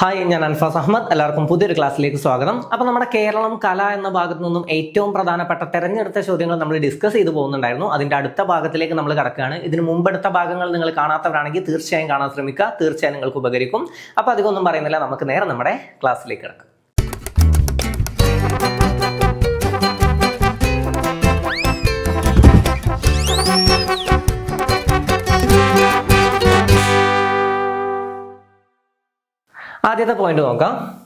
Hi ഞാൻ അൻഫാസ് അഹമ്മദ്. എല്ലാവർക്കും പുതിയൊരു ക്ലാസ്സിലേക്ക് സ്വാഗതം. അപ്പോൾ നമ്മുടെ കേരളം കല എന്ന ഭാഗത്തു നിന്നും ഏറ്റവും പ്രധാനപ്പെട്ട തെരഞ്ഞെടുത്ത ചോദ്യങ്ങൾ നമ്മൾ ഡിസ്കസ് ചെയ്തു പോകുന്നുണ്ടായിരുന്നു. അതിന്റെ അടുത്ത ഭാഗത്തിലേക്ക് നമ്മൾ കടക്കുകയാണ്. ഇതിന് മുമ്പെടുത്ത ഭാഗങ്ങൾ നിങ്ങൾ കാണാത്തവരാണെങ്കിൽ തീർച്ചയായും കാണാൻ ശ്രമിക്കുക. തീർച്ചയായും നിങ്ങൾക്ക് ഉപകരിക്കും. അപ്പോൾ അധികമൊന്നും പറയുന്നില്ല. നമുക്ക് നേരെ നമ്മുടെ ക്ലാസ്സിലേക്ക് കിടക്കാം. ആദ്യത്തെ പോയിന്റ് നോക്കാം.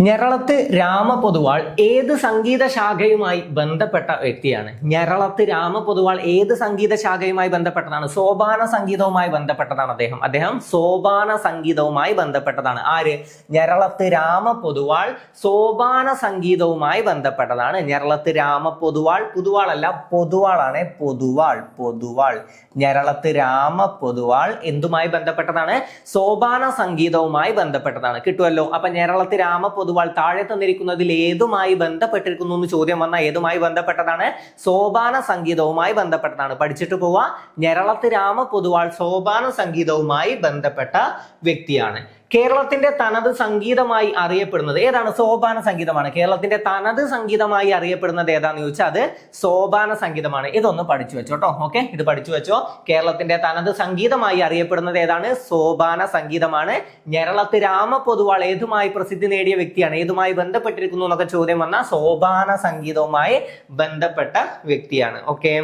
ഞെറളത്ത് രാമപൊതുവാൾ ഏത് സംഗീത ശാഖയുമായി ബന്ധപ്പെട്ട വ്യക്തിയാണ്? ഞരളത്ത് രാമ പൊതുവാൾ ഏത് സംഗീത ശാഖയുമായി ബന്ധപ്പെട്ടതാണ്? സോപാന സംഗീതവുമായി ബന്ധപ്പെട്ടതാണ് അദ്ദേഹം. അദ്ദേഹം സോപാന സംഗീതവുമായി ബന്ധപ്പെട്ടതാണ്. ആര്? ഞരളത്ത് രാമ പൊതുവാൾ സോപാന സംഗീതവുമായി ബന്ധപ്പെട്ടതാണ്. ഞെറളത്ത് രാമ പൊതുവാൾ അല്ല പൊതുവാളാണ് പൊതുവാൾ പൊതുവാൾ. ഞരളത്ത് രാമ പൊതുവാൾ എന്തുമായി ബന്ധപ്പെട്ടതാണ്? സോപാന സംഗീതവുമായി ബന്ധപ്പെട്ടതാണ്. കിട്ടുമല്ലോ അപ്പൊ ഞെറളത്ത് രാമ പൊതുവാൾ താഴെ തന്നിരിക്കുന്നതിൽ ഏതുമായി ബന്ധപ്പെട്ടിരിക്കുന്നു എന്ന് ചോദ്യം വന്നാൽ ഏതുമായി ബന്ധപ്പെട്ടതാണ്? സോപാന സംഗീതവുമായി ബന്ധപ്പെട്ടതാണ്. പഠിച്ചിട്ട് പോവാ. ഞരളത്ത് രാമ പൊതുവാൾ സോപാന സംഗീതവുമായി ബന്ധപ്പെട്ട വ്യക്തിയാണ്. കേരളത്തിന്റെ തനത് സംഗീതമായി അറിയപ്പെടുന്നത് ഏതാണ്? സോപാന സംഗീതമാണ്. കേരളത്തിന്റെ തനത് സംഗീതമായി അറിയപ്പെടുന്നത് ഏതാന്ന് ചോദിച്ചാൽ അത് സോപാന സംഗീതമാണ്. ഇതൊന്ന് പഠിച്ചു വെച്ചോ കേട്ടോ ഓക്കെ? ഇത് പഠിച്ചു വെച്ചോ. കേരളത്തിന്റെ തനത് സംഗീതമായി അറിയപ്പെടുന്നത് ഏതാണ്? സോപാന സംഗീതമാണ്. ഞരളത്ത് രാമ പൊതുവാൾ ഏതുമായി പ്രസിദ്ധി നേടിയ വ്യക്തിയാണ്? ഏതുമായി ബന്ധപ്പെട്ടിരിക്കുന്നു എന്നൊക്കെ ചോദ്യം വന്ന സോപാന സംഗീതവുമായി ബന്ധപ്പെട്ട വ്യക്തിയാണ്. ഓക്കെ?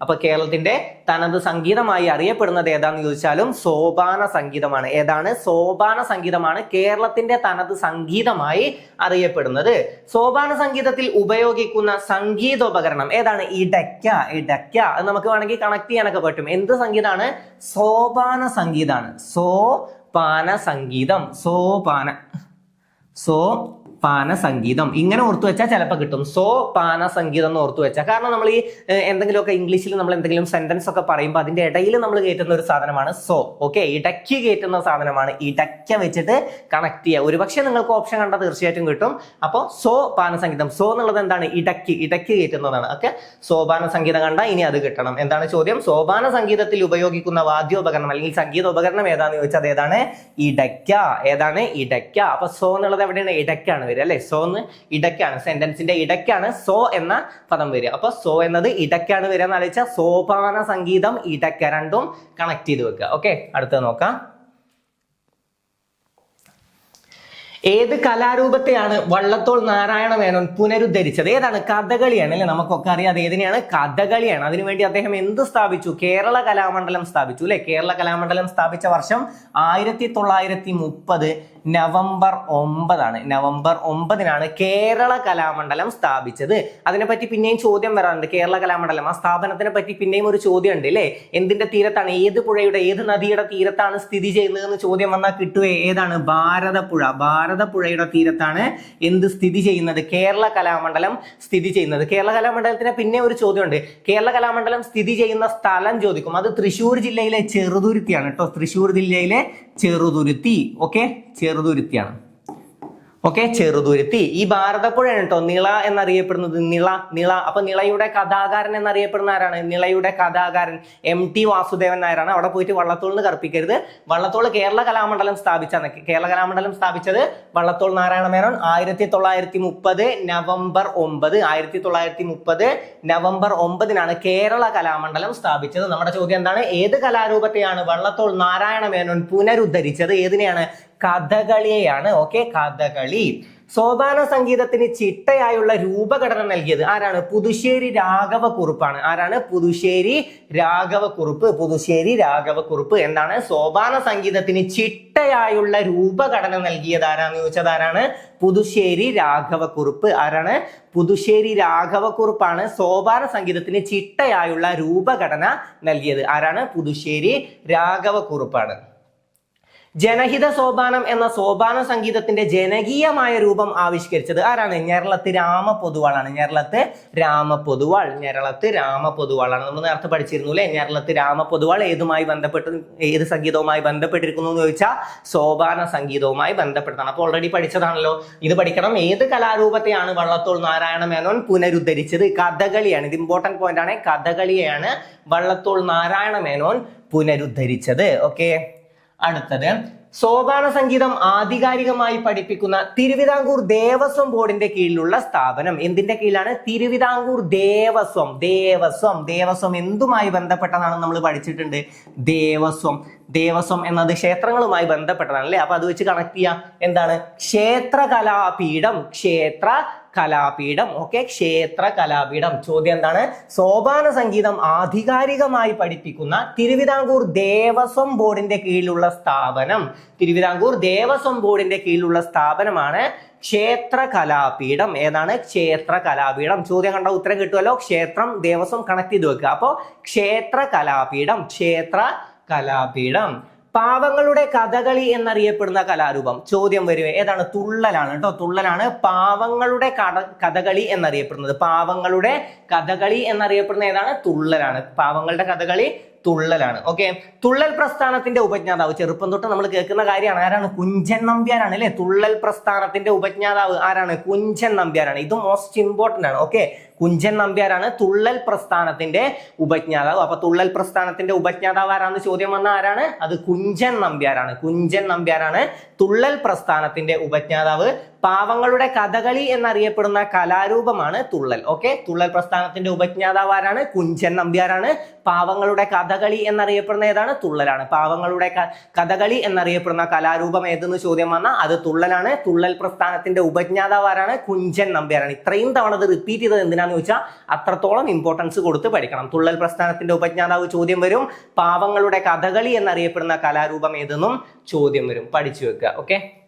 അപ്പൊ കേരളത്തിന്റെ തനത് സംഗീതമായി അറിയപ്പെടുന്നത് ഏതാണെന്ന് ചോദിച്ചാലും സോപാന സംഗീതമാണ്. ഏതാണ്? സോപാന സംഗീതമാണ് കേരളത്തിന്റെ തനത് സംഗീതമായി അറിയപ്പെടുന്നത്. സോപാന സംഗീതത്തിൽ ഉപയോഗിക്കുന്ന സംഗീതോപകരണം ഏതാണ്? ഇടയ്ക്ക ഇടയ്ക്ക. അത് നമുക്ക് വേണമെങ്കിൽ കണക്ട് ചെയ്യാനൊക്കെ പറ്റും. എന്ത് സംഗീതമാണ്? സോപാന സംഗീതമാണ്. സോപാന സംഗീതം. സോപാന സോ പാന സംഗീതം ഇങ്ങനെ ഓർത്തു വെച്ചാൽ ചിലപ്പോൾ കിട്ടും. സോ പാന സംഗീതം എന്ന് ഓർത്തു വെച്ചാൽ കാരണം നമ്മൾ ഈ എന്തെങ്കിലുമൊക്കെ ഇംഗ്ലീഷിൽ നമ്മൾ എന്തെങ്കിലും സെന്റൻസ് ഒക്കെ പറയുമ്പോൾ അതിന്റെ ഇടയിൽ നമ്മൾ കയറ്റുന്ന ഒരു സാധനമാണ് സോ. ഓക്കെ? ഇടയ്ക്ക് കയറ്റുന്ന സാധനമാണ്. ഇടയ്ക്ക വെച്ചിട്ട് കണക്ട് ചെയ്യുക ഒരുപക്ഷെ നിങ്ങൾക്ക് ഓപ്ഷൻ കണ്ടാൽ തീർച്ചയായിട്ടും കിട്ടും. അപ്പോൾ സോ പാന സംഗീതം സോ എന്നുള്ളത് എന്താണ്? ഇടയ്ക്ക് ഇടയ്ക്ക് കയറ്റുന്നതാണ് ഓക്കെ? സോപാന സംഗീതം കണ്ടാൽ ഇനി അത് കിട്ടണം. എന്താണ് ചോദ്യം? സോപാന സംഗീതത്തിൽ ഉപയോഗിക്കുന്ന വാദ്യോപകരണം അല്ലെങ്കിൽ സംഗീത ഉപകരണം ഏതാണെന്ന് ചോദിച്ചാൽ അത് ഏതാണ്? ഇടയ്ക്ക. ഏതാണ്? ഇടയ്ക്ക. അപ്പൊ സോ എന്നുള്ളത് എവിടെയാണ്? ഇടയ്ക്കാണ് വരിക അല്ലെ? സോ എന്ന് ഇടയ്ക്കാണ് സെന്റൻസിന്റെ ഇടയ്ക്കാണ് സോ എന്ന പദം വരിക. അപ്പൊ സോ എന്നത് ഇടയ്ക്കാണ് വരിക എന്ന് ആലോചിച്ചാൽ സോപാന സംഗീതം ഇടയ്ക്ക രണ്ടും കണക്ട് ചെയ്ത് വെക്കുക. ഓക്കെ അടുത്തത് നോക്കാം. ഏത് കലാരൂപത്തെയാണ് വള്ളത്തോൾ നാരായണ മേനോൻ പുനരുദ്ധരിച്ചത്? ഏതാണ്? കഥകളിയാണ് അല്ലെ? നമുക്കൊക്കെ അറിയാം അത് ഏതിനെയാണ്? കഥകളിയാണ്. അതിനുവേണ്ടി അദ്ദേഹം എന്ത് സ്ഥാപിച്ചു? കേരള കലാമണ്ഡലം സ്ഥാപിച്ചു അല്ലെ? കേരള കലാമണ്ഡലം സ്ഥാപിച്ച വർഷം ആയിരത്തി തൊള്ളായിരത്തി മുപ്പത് നവംബർ ഒമ്പതാണ്. നവംബർ ഒമ്പതിനാണ് കേരള കലാമണ്ഡലം സ്ഥാപിച്ചത്. അതിനെപ്പറ്റി പിന്നെയും ചോദ്യം വരാറുണ്ട്. കേരള കലാമണ്ഡലം ആ സ്ഥാപനത്തിനെ പറ്റി പിന്നെയും ഒരു ചോദ്യം ഉണ്ട് അല്ലേ? എന്തിന്റെ തീരത്താണ്? ഏത് പുഴയുടെ ഏത് നദിയുടെ തീരത്താണ് സ്ഥിതി ചെയ്യുന്നത് എന്ന് ചോദ്യം വന്നാൽ കിട്ടുവേ. ഏതാണ്? ഭാരതപ്പുഴ. ഭാരതപ്പുഴയുടെ തീരത്താണ് എന്ത് സ്ഥിതി ചെയ്യുന്നത്? കേരള കലാമണ്ഡലം സ്ഥിതി ചെയ്യുന്നത്. കേരള കലാമണ്ഡലത്തിന് പിന്നെ ഒരു ചോദ്യമുണ്ട്. കേരള കലാമണ്ഡലം സ്ഥിതി ചെയ്യുന്ന സ്ഥലം ചോദിക്കും. അത് തൃശ്ശൂർ ജില്ലയിലെ ചെറുതുരുത്തിയാണ് കേട്ടോ. തൃശ്ശൂർ ജില്ലയിലെ ചെറുതുരുത്തി. ഓക്കെ? ചെറുതുരുത്തിയാണ്. ഓക്കെ ചെറുതുരുത്തി. ഈ ഭാരതപ്പുഴയാണ് കേട്ടോ നിള എന്നറിയപ്പെടുന്നത് നിള നിള. അപ്പൊ നിളയുടെ കഥാകാരൻ എന്നറിയപ്പെടുന്ന ആരാണ്? നിളയുടെ കഥാകാരൻ എം ടി വാസുദേവൻ നായരാണ്. അവിടെ പോയിട്ട് വള്ളത്തോളിന് കർപ്പിക്കരുത് വള്ളത്തോൾ കേരള കലാമണ്ഡലം സ്ഥാപിച്ച കേരള കലാമണ്ഡലം സ്ഥാപിച്ചത് വള്ളത്തോൾ നാരായണ മേനോൻ. ആയിരത്തി തൊള്ളായിരത്തി മുപ്പത് നവംബർ ഒമ്പത്. ആയിരത്തി തൊള്ളായിരത്തി മുപ്പത് നവംബർ ഒമ്പതിനാണ് കേരള കലാമണ്ഡലം സ്ഥാപിച്ചത്. നമ്മുടെ ചോദ്യം എന്താണ്? ഏത് കലാരൂപത്തെയാണ് വള്ളത്തോൾ നാരായണ മേനോൻ പുനരുദ്ധരിച്ചത്? ഏതിനെയാണ് കഥകളിയെയാണ്. ഓക്കെ കഥകളി. സോപാന സംഗീതത്തിന് ചിട്ടയായുള്ള രൂപഘടന നൽകിയത് ആരാണ്? പുതുശ്ശേരി രാഘവ കുറുപ്പാണ് ആരാണ്? പുതുശ്ശേരി രാഘവ കുറുപ്പ് പുതുശ്ശേരി രാഘവ കുറുപ്പ് എന്താണ്? സോപാന സംഗീതത്തിന് ചിട്ടയായുള്ള രൂപഘടന നൽകിയത് ആരാന്ന് ചോദിച്ചത് ആരാണ്? പുതുശ്ശേരി രാഘവ കുറുപ്പ് ആരാണ്? പുതുശ്ശേരി രാഘവ കുറുപ്പാണ് സോപാന സംഗീതത്തിന് ചിട്ടയായുള്ള രൂപഘടന നൽകിയത്. ആരാണ്? പുതുശ്ശേരി രാഘവ കുറുപ്പാണ് ജനഹിത സോപാനം എന്ന സോപാന സംഗീതത്തിന്റെ ജനകീയമായ രൂപം ആവിഷ്കരിച്ചത് ആരാണ്? ഞെരളത്ത് രാമ പൊതുവാളാണ് ഞെരളത്ത് രാമ പൊതുവാൾ ഞെരളത്ത് രാമ പൊതുവാളാണ് നമ്മൾ നേരത്തെ പഠിച്ചിരുന്നു അല്ലെ? ഞെരളത്ത് രാമ പൊതുവാൾ ഏതുമായി ബന്ധപ്പെട്ട് ഏത് സംഗീതവുമായി ബന്ധപ്പെട്ടിരിക്കുന്നു എന്ന് ചോദിച്ചാൽ സോപാന സംഗീതവുമായി ബന്ധപ്പെട്ടതാണ് അപ്പോൾ ഓൾറെഡി പഠിച്ചതാണല്ലോ. ഇത് പഠിക്കണം. ഏത് കലാരൂപത്തെയാണ് വള്ളത്തോൾ നാരായണ മേനോൻ പുനരുദ്ധരിച്ചത്? കഥകളിയാണ്. ഇത് ഇമ്പോർട്ടന്റ് പോയിന്റ് ആണ്. കഥകളിയാണ് വള്ളത്തോൾ നാരായണ മേനോൻ പുനരുദ്ധരിച്ചത്. ഓക്കെ അടുത്തത്. സോപാന സംഗീതം ആധികാരികമായി പഠിപ്പിക്കുന്ന തിരുവിതാംകൂർ ദേവസ്വം ബോർഡിന്റെ കീഴിലുള്ള സ്ഥാപനം. എന്തിന്റെ കീഴിലാണ്? തിരുവിതാംകൂർ ദേവസ്വം. ദേവസ്വം. ദേവസ്വം എന്തുമായി ബന്ധപ്പെട്ടതാണ് നമ്മൾ പഠിച്ചിട്ടുണ്ട്? ദേവസ്വം. ദേവസ്വം എന്നത് ക്ഷേത്രങ്ങളുമായി ബന്ധപ്പെട്ടതാണ് അല്ലേ? അപ്പൊ അത് വെച്ച് കണക്ട് ചെയ്യാം. എന്താണ്? ക്ഷേത്ര കലാപീഠം ക്ഷേത്ര കലാപീഠം. ഓക്കെ ക്ഷേത്ര കലാപീഠം. ചോദ്യം എന്താണ്? സോപാന സംഗീതം ആധികാരികമായി പഠിപ്പിക്കുന്ന തിരുവിതാംകൂർ ദേവസ്വം ബോർഡിന്റെ കീഴിലുള്ള സ്ഥാപനം. തിരുവിതാംകൂർ ദേവസ്വം ബോർഡിന്റെ കീഴിലുള്ള സ്ഥാപനമാണ് ക്ഷേത്ര കലാപീഠം. ഏതാണ്? ക്ഷേത്ര കലാപീഠം. ചോദ്യം കണ്ട ഉത്തരം കിട്ടുമല്ലോ ക്ഷേത്രം ദേവസ്വം കണക്ട് ചെയ്ത് വെക്കുക. അപ്പോൾ ക്ഷേത്ര കലാപീഠം ക്ഷേത്ര കലാപീഠം. പാവങ്ങളുടെ കഥകളി എന്നറിയപ്പെടുന്ന കലാരൂപം. ചോദ്യം വരുവേ ഏതാണ്? തുള്ളലാണ് കേട്ടോ. തുള്ളലാണ് പാവങ്ങളുടെ കട കഥകളി എന്നറിയപ്പെടുന്നത്. പാവങ്ങളുടെ കഥകളി എന്നറിയപ്പെടുന്ന ഏതാണ്? തുള്ളലാണ്. പാവങ്ങളുടെ കഥകളി തുള്ളലാണ്. ഓക്കെ തുള്ളൽ പ്രസ്ഥാനത്തിന്റെ ഉപജ്ഞാതാവ്. ചെറുപ്പം തൊട്ട് നമ്മൾ കേൾക്കുന്ന കാര്യമാണ്. ആരാണ്? കുഞ്ചൻ നമ്പ്യാരാണ് അല്ലെ? തുള്ളൽ പ്രസ്ഥാനത്തിന്റെ ഉപജ്ഞാതാവ് ആരാണ്? കുഞ്ചൻ നമ്പ്യാരാണ്. ഇത് മോസ്റ്റ് ഇമ്പോർട്ടന്റ് ആണ്. ഓക്കെ കുഞ്ചൻ നമ്പ്യാരാണ് തുള്ളൽ പ്രസ്ഥാനത്തിന്റെ ഉപജ്ഞാതാവ്. അപ്പൊ തുള്ളൽ പ്രസ്ഥാനത്തിന്റെ ഉപജ്ഞാതാവ് ആരാന്ന് ചോദ്യം വന്ന ആരാണ്? അത് കുഞ്ചൻ നമ്പ്യാരാണ്. കുഞ്ചൻ നമ്പ്യാരാണ് തുള്ളൽ പ്രസ്ഥാനത്തിന്റെ ഉപജ്ഞാതാവ്. പാവങ്ങളുടെ കഥകളി എന്നറിയപ്പെടുന്ന കലാരൂപമാണ് തുള്ളൽ. ഓക്കെ തുള്ളൽ പ്രസ്ഥാനത്തിന്റെ ഉപജ്ഞാതാവ് ആരാണ്? കുഞ്ചൻ നമ്പ്യാരാണ്. പാവങ്ങളുടെ കഥകളി എന്നറിയപ്പെടുന്ന ഏതാണ്? തുള്ളലാണ്. പാവങ്ങളുടെ കഥകളി എന്നറിയപ്പെടുന്ന കലാരൂപം ഏതെന്ന് ചോദ്യം വന്നാൽ അത് തുള്ളലാണ്. തുള്ളൽ പ്രസ്ഥാനത്തിന്റെ ഉപജ്ഞാതാവ് ആരാണ്? കുഞ്ചൻ നമ്പ്യാരാണ്. ഇത്രയും തവണ അത് റിപ്പീറ്റ് ചെയ്തത് എന്തിനാന്ന് ചോദിച്ചാൽ അത്രത്തോളം ഇമ്പോർട്ടൻസ് കൊടുത്ത് പഠിക്കണം. തുള്ളൽ പ്രസ്ഥാനത്തിന്റെ ഉപജ്ഞാതാവ് ചോദ്യം വരും. പാവങ്ങളുടെ കഥകളി എന്നറിയപ്പെടുന്ന കലാരൂപം ഏതെന്നും ചോദ്യം വരും. പഠിച്ചു വെക്കുക. ഓക്കെ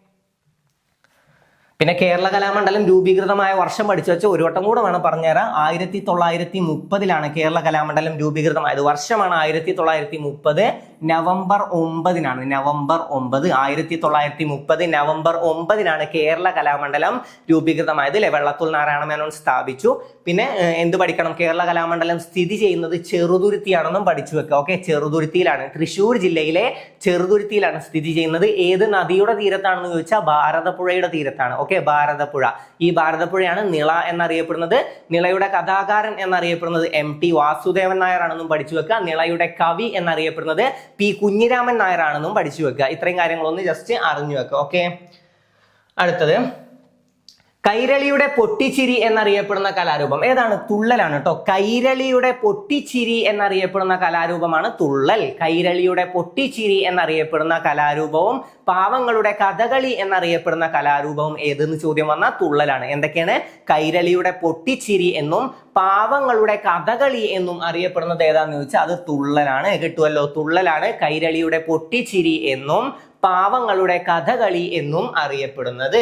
പിന്നെ കേരള കലാമണ്ഡലം രൂപീകൃതമായ വർഷം പഠിച്ചു വെച്ച് ഒരു വട്ടം കൂടെ വേണം പറഞ്ഞുതരാം ആയിരത്തി തൊള്ളായിരത്തി മുപ്പതിലാണ് കേരള കലാമണ്ഡലം രൂപീകൃതമായത്. വർഷമാണ് ആയിരത്തി തൊള്ളായിരത്തി മുപ്പത്. നവംബർ ഒമ്പതിനാണ്. നവംബർ ഒമ്പത് ആയിരത്തി തൊള്ളായിരത്തി മുപ്പത് നവംബർ ഒമ്പതിനാണ് കേരള കലാമണ്ഡലം രൂപീകൃതമായത് അല്ലെ? വെള്ളത്തുൾ നാരായണ മേനോൻ സ്ഥാപിച്ചു. പിന്നെ എന്ത് പഠിക്കണം? കേരള കലാമണ്ഡലം സ്ഥിതി ചെയ്യുന്നത് ചെറുതുരുത്തിയാണെന്നും പഠിച്ചു വെക്കുക. ഓക്കെ ചെറുതുരുത്തിയിലാണ്. തൃശ്ശൂർ ജില്ലയിലെ ചെറുതുരുത്തിയിലാണ് സ്ഥിതി ചെയ്യുന്നത്. ഏത് നദിയുടെ തീരത്താണെന്ന് ചോദിച്ചാൽ ഭാരതപ്പുഴയുടെ തീരത്താണ്. ഓക്കെ ഭാരതപ്പുഴ. ഈ ഭാരതപ്പുഴയാണ് നിള എന്നറിയപ്പെടുന്നത്. നിളയുടെ കഥാകാരൻ എന്നറിയപ്പെടുന്നത് എം ടി വാസുദേവൻ നായർ ആണെന്നും പഠിച്ചു വെക്കുക. നിളയുടെ കവി എന്നറിയപ്പെടുന്നത് പി കുഞ്ഞിരാമൻ നായരാണെന്നും പഠിച്ചു വെക്കുക. ഇത്രയും കാര്യങ്ങളൊന്ന് ജസ്റ്റ് അറിഞ്ഞു വെക്കുക. ഓക്കെ അടുത്തത്. കൈരളിയുടെ പൊട്ടിച്ചിരി എന്നറിയപ്പെടുന്ന കലാരൂപം. ഏതാണ്? തുള്ളലാണ് കേട്ടോ കൈരളിയുടെ പൊട്ടിച്ചിരി എന്നറിയപ്പെടുന്ന കലാരൂപമാണ് തുള്ളൽ. കൈരളിയുടെ പൊട്ടിച്ചിരി എന്നറിയപ്പെടുന്ന കലാരൂപവും പാവങ്ങളുടെ കഥകളി എന്നറിയപ്പെടുന്ന കലാരൂപവും ഏതെന്ന് ചോദ്യം വന്നാൽ തുള്ളലാണ്. എന്തൊക്കെയാണ്? കൈരളിയുടെ പൊട്ടിച്ചിരി എന്നും പാവങ്ങളുടെ കഥകളി എന്നും അറിയപ്പെടുന്നത് ഏതാന്ന് ചോദിച്ചാൽ അത് തുള്ളലാണ്. കിട്ടുമല്ലോ തുള്ളലാണ്. കൈരളിയുടെ പൊട്ടിച്ചിരി എന്നും പാവങ്ങളുടെ കഥകളി എന്നും അറിയപ്പെടുന്നത്.